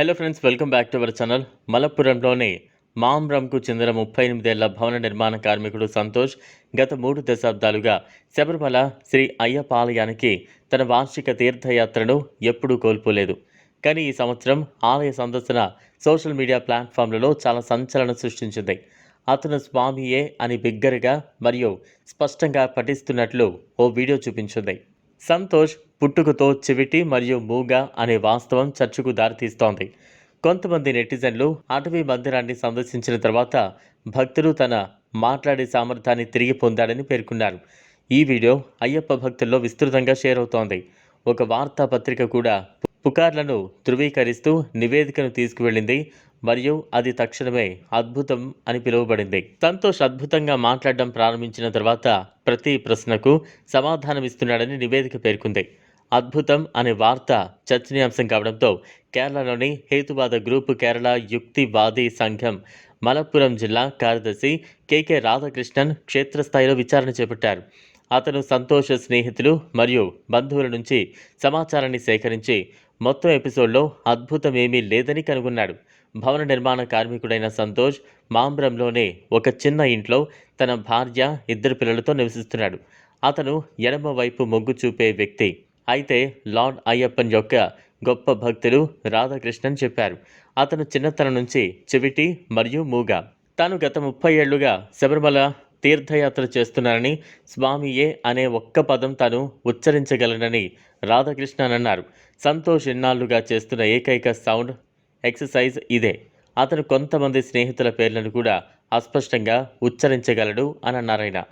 Hello friends welcome back to our channel మలప్పురంలోని మాంబ్రంకు చెందిన ముప్పై ఎనిమిదేళ్ళ భవన నిర్మాణ కార్మికుడు సంతోష్ గత మూడు దశాబ్దాలుగా శబరిమల శ్రీ అయ్యప్ప ఆలయానికి తన వార్షిక తీర్థయాత్రను ఎప్పుడూ కోల్పోలేదు. కానీ ఈ సంవత్సరం ఆలయ సందర్శన సోషల్ మీడియా ప్లాట్ఫామ్లలో చాలా సంచలనం సృష్టించింది. అతను స్వామియే అని బిగ్గరగా మరియు స్పష్టంగా పఠిస్తున్నట్లు ఓ వీడియో చూపించింది. సంతోష్ పుట్టుకతో చెవిటి మరియు మూగ అనే వాస్తవం చర్చకు దారితీస్తోంది. కొంతమంది నెటిజన్లు అటవీ మందిరాన్ని సందర్శించిన తర్వాత భక్తుడు తన మాట్లాడే సామర్థ్యాన్ని తిరిగి పొందాడని పేర్కొన్నారు. ఈ వీడియో అయ్యప్ప భక్తుల్లో విస్తృతంగా షేర్ అవుతోంది. ఒక వార్తాపత్రిక కూడా పుకార్లను ధృవీకరిస్తూ నివేదికను తీసుకువెళ్ళింది మరియు అది తక్షణమే అద్భుతం అని పిలువబడింది. సంతోష్ అద్భుతంగా మాట్లాడడం ప్రారంభించిన తర్వాత ప్రతి ప్రశ్నకు సమాధానమిస్తున్నాడని నివేదిక పేర్కొంది. అద్భుతం అనే వార్త చర్చనీయాంశం కావడంతో కేరళలోని హేతువాద గ్రూప్ కేరళ యుక్తివాది సంఘం మలప్పురం జిల్లా కార్యదర్శి కెకే రాధాకృష్ణన్ క్షేత్రస్థాయిలో విచారణ చేపట్టారు. అతను సంతోష స్నేహితులు మరియు బంధువుల నుంచి సమాచారాన్ని సేకరించి మొత్తం ఎపిసోడ్లో అద్భుతం ఏమీ లేదని కనుగొన్నాడు. భవన నిర్మాణ కార్మికుడైన సంతోష్ మాంబ్రంలోనే ఒక చిన్న ఇంట్లో తన భార్య ఇద్దరు పిల్లలతో నివసిస్తున్నాడు. అతను ఎడమ వైపు మొగ్గు చూపే వ్యక్తి. అయితే లార్డ్ అయ్యప్పన్ యొక్క గొప్ప భక్తులు రాధాకృష్ణన్ చెప్పారు. అతను చిన్నతనం నుంచి చెవిటి మరియు మూగ. తాను గత ముప్పై ఏళ్ళుగా శబరిమల తీర్థయాత్ర చేస్తున్నానని స్వామియే అనే ఒక్క పదం తాను ఉచ్చరించగలనని రాధాకృష్ణన్ అన్నారు. సంతోష్ ఇన్నాళ్ళుగా చేస్తున్న ఏకైక సౌండ్ ఎక్సర్సైజ్ ఇదే. అతను కొంతమంది స్నేహితుల పేర్లను కూడా అస్పష్టంగా ఉచ్చరించగలడు అని అన్నారాయన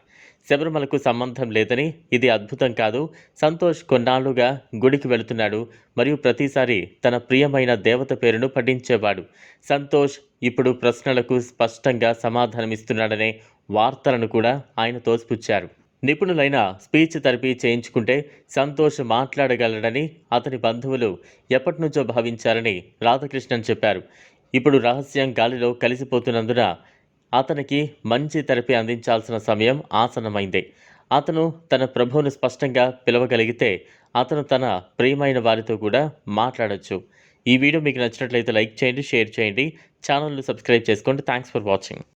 శబరిమలకు సంబంధం లేదని ఇది అద్భుతం కాదు. సంతోష్ కొన్నాళ్ళుగా గుడికి వెళుతున్నాడు. మరియు ప్రతిసారి తన ప్రియమైన దేవత పేరును పఠించేవాడు. సంతోష్ ఇప్పుడు ప్రశ్నలకు స్పష్టంగా సమాధానమిస్తున్నాడనే వార్తలను కూడా ఆయన తోసిపుచ్చారు నిపుణులైన స్పీచ్ థెరపీ చేయించుకుంటే సంతోష్ మాట్లాడగలడని అతని బంధువులు ఎప్పటినుంచో భావించారని రాధాకృష్ణన్ చెప్పారు. ఇప్పుడు రహస్యం గాలిలో కలిసిపోతున్నందున అతనికి మంచి థెరపీ అందించాల్సిన సమయం ఆసన్నమైంది. అతను తన ప్రభువును స్పష్టంగా పిలవగలిగితే అతను తన ప్రియమైన వారితో కూడా మాట్లాడొచ్చు. ఈ వీడియో మీకు నచ్చినట్లయితే లైక్ చేయండి షేర్ చేయండి. ఛానల్ను సబ్స్క్రైబ్ చేసుకోండి. Thanks for watching.